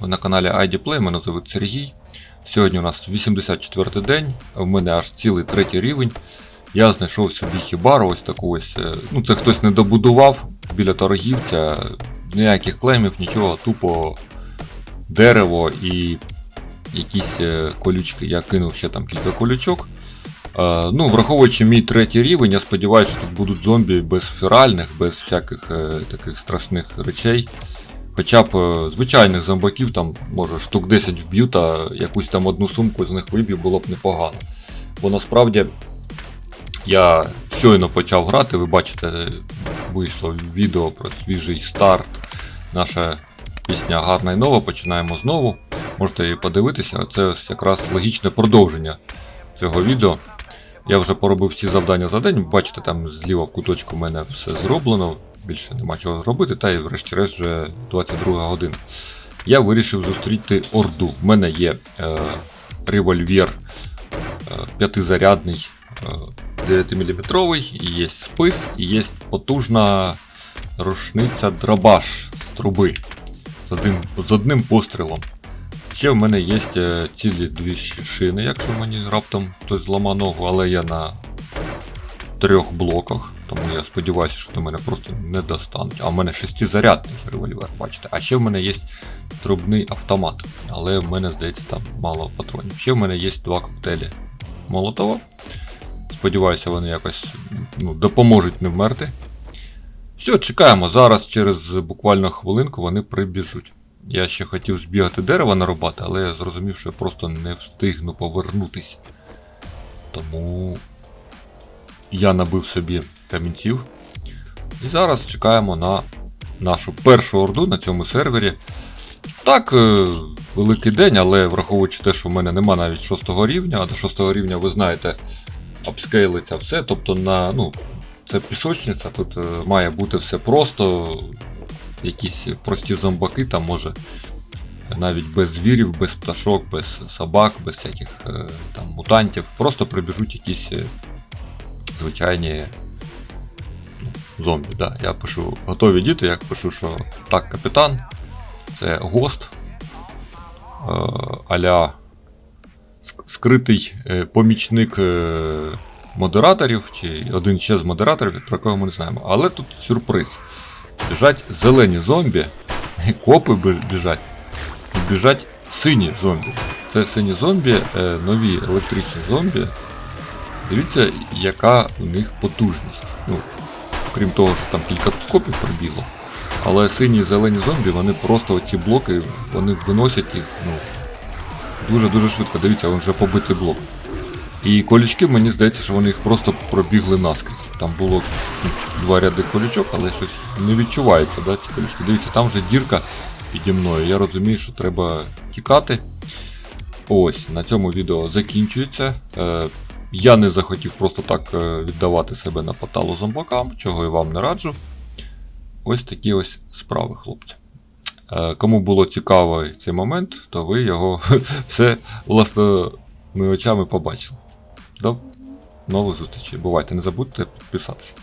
Ви на каналі IDPlay, мене звуть Сергій. Сьогодні у нас 84 день, в мене аж цілий третій рівень. Я знайшов собі хібару, ось таку ось. е, Ну, це хтось не добудував біля торгівця, ніяких клеймів, нічого, тупо дерево і якісь е, колючки. Я кинув ще там кілька колючок. Е, ну, враховуючи мій третій рівень, я сподіваюся, що тут будуть зомбі без феральних, без всяких таких страшних речей. Хоча б е, звичайних зомбаків, там, може, штук 10 вб'ю та якусь там одну сумку з них виб'ю, було б непогано. Бо насправді я щойно почав грати, ви бачите, вийшло відео про свіжий старт. Наша пісня гарна і нова, починаємо знову. Можете її подивитися, це ось якраз логічне продовження цього відео. Я вже поробив всі завдання за день. Бачите, там зліва в куточку в мене все зроблено. Більше нема чого зробити, та і врешті-решт вже 22 година. Я вирішив зустріти Орду. В мене є е, револьвер е, п'ятизарядний е, 9-мм, і є спис, і є потужна рушниця драбаш з труби з одним, з одним пострілом. Ще в мене є е, цілі дві шини, якщо мені раптом хтось зламав ногу, але я на трьох блоках, тому я сподіваюся, що до мене просто не достануть. А в мене шестизарядний револьвер, бачите. А ще в мене є струбний автомат, але в мене, здається, там мало патронів. Ще в мене є два коктейлі Молотова. Сподіваюся, вони якось ну, допоможуть не вмерти. Все, чекаємо. Зараз через буквально хвилинку вони прибіжуть. Я ще хотів збігати дерева нарубати, але я зрозумів, що я просто не встигну повернутися. Тому я набив собі камінців. І зараз чекаємо на нашу першу орду на цьому сервері. Так, е, великий день, але враховуючи те, що в мене нема навіть 6 рівня, а до 6 рівня, ви знаєте, апскейлиться все. Тобто на, ну, це пісочниця, тут е, має бути все просто. Якісь прості зомбаки, там може навіть без звірів, без пташок, без собак, без всяких е, там мутантів. Просто прибіжуть якісь звичайні ну, зомбі. Да. Я пишу готові діти, я пишу, що так, капітан, це гост. Е, аля скритий е, помічник е, модераторів, чи один ще з модераторів, про кого ми не знаємо. Але тут сюрприз. Біжать зелені зомбі, копи біжать, біжать сині зомбі. Це сині зомбі, нові електричні зомбі. Дивіться, яка у них потужність. Ну, крім того, що там кілька копів прибігло. Але сині і зелені зомбі, вони просто оці блоки, вони виносять їх ну, дуже-дуже швидко. Дивіться, він вже побитий блок. І колючки, мені здається, що вони їх просто пробігли наскрізь. Там було два ряди колючок, але щось не відчувається, да, ці колючки. Дивіться, там вже дірка піді мною. Я розумію, що треба тікати. Ось, на цьому відео закінчується. Я не захотів просто так е, віддавати себе на поталу зомбакам, чого і вам не раджу. Ось такі ось справи, хлопці. Е, Кому було цікавий цей момент, то ви його все власними очами побачили. До нових зустрічей. Бувайте, не забудьте підписатися.